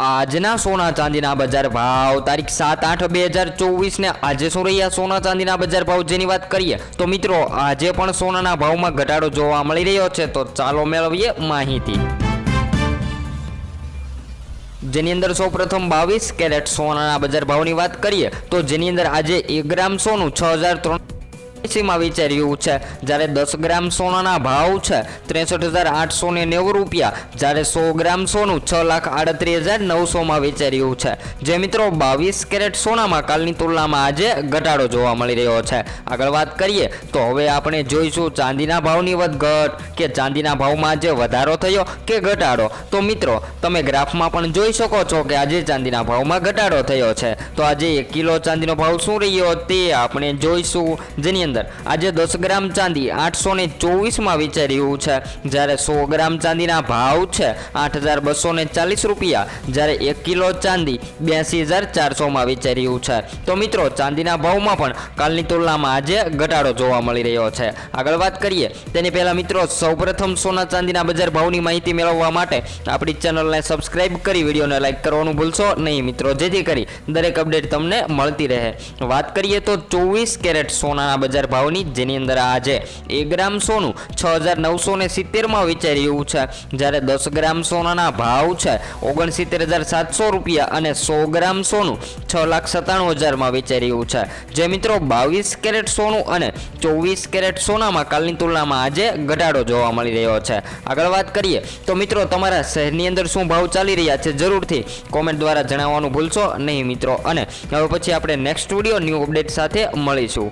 આજના સોના ચાંદીના બજાર ભાવ, તારીખ સાત આઠ બે હજાર ચોવીસને આજે શું રહ્યા સોના ચાંદીના બજાર ભાવ જેની વાત કરીએ તો મિત્રો આજે પણ સોનાના ભાવમાં ઘટાડો જોવા મળી રહ્યો છે. તો ચાલો મેળવીએ માહિતી. જેની અંદર સૌ પ્રથમ બાવીસ કેરેટ સોનાના બજાર ભાવની વાત કરીએ તો જેની અંદર આજે એક ગ્રામ સોનું છ હજાર ત્રણ એસીમાં વિચાર્યું છે. જ્યારે દસ ગ્રામ સોનાના ભાવ છે, ત્રેસઠ હજાર આઠસો નેવું રૂપિયા. જ્યારે સો ગ્રામ સોનું છ લાખ આડત્રીસ હજાર નવસોમાં વેચાયું છે. જે મિત્રો, બાવીસ કેરેટ સોનામાં કાલની તુલનામાં આજે ઘટાડો જોવા મળી રહ્યો છે. આગળ વાત કરીએ, તો હવે આપણે જોઈશું ચાંદીના ભાવની વધઘટ, કે ચાંદીના ભાવમાં આજે વધારો થયો કે ઘટાડો? તો મિત્રો, તમે ગ્રાફમાં પણ જોઈ શકો છો કે આજે ચાંદીના ભાવમાં ઘટાડો થયો છે. તો આજે એક કિલો ચાંદીનો ભાવ શું રહ્યો તે આપણે જોઈશું. જેની અંદર. આજે દસ ગ્રામ ચાંદી આઠસો ને ચોવીસમાં વેચાઈ રહ્યું છે. જ્યારે સો ગ્રામ ચાંદીના ભાવ છે આઠ હજાર બસો ને ચાલીસ રૂપિયા. જ્યારે એક કિલો ચાંદી બ્યાસી હજાર ચારસોમાં વેચાઈ રહ્યું છે. તો મિત્રો, ચાંદીના ભાવમાં પણ કાલની તુલનામાં આજે ઘટાડો જોવા મળી રહ્યો છે. આગળ વાત કરીએ, તેની પહેલાં મિત્રો, સૌપ્રથમ સોના ચાંદીના બજાર ભાવની માહિતી મેળવવા માટે આપણી ચેનલને સબસ્ક્રાઇબ કરી, વિડીયોને લાઇક કરવાનું ભૂલશો નહીં મિત્રો. જેથી કરી દરેક અપડેટ તમને મળતી રહે. વાત કરીએ તો ચોવીસ કેરેટ સોનાના બજાર ભાવની જેની અંદર આજે એક ગ્રામ સોનું છ હજાર નવસો ને સિત્તેરમાં વેચાઈ રહ્યું છે. જ્યારે દસ ગ્રામ સોનાના ભાવ છે ઓગણસિત્તેર હજાર સાતસો રૂપિયા અને સો ગ્રામ સોનું છ લાખ સત્તાણું હજારમાં વેચાઈ રહ્યું છે. જે મિત્રો બાવીસ કેરેટ સોનું અને ચોવીસ કેરેટ સોનામાં કાલની તુલનામાં આજે ઘટાડો જોવા મળી રહ્યો છે. આગળ વાત કરીએ તો મિત્રો તમારા શહેરની અંદર શું ભાવ ચાલી રહ્યા છે જરૂરથી કોમેન્ટ દ્વારા જણાવવાનું ભૂલશો નહીં મિત્રો. અને હવે પછી આપણે નેક્સ્ટ વીડિયો ન્યૂ અપડેટ સાથે મળીશું.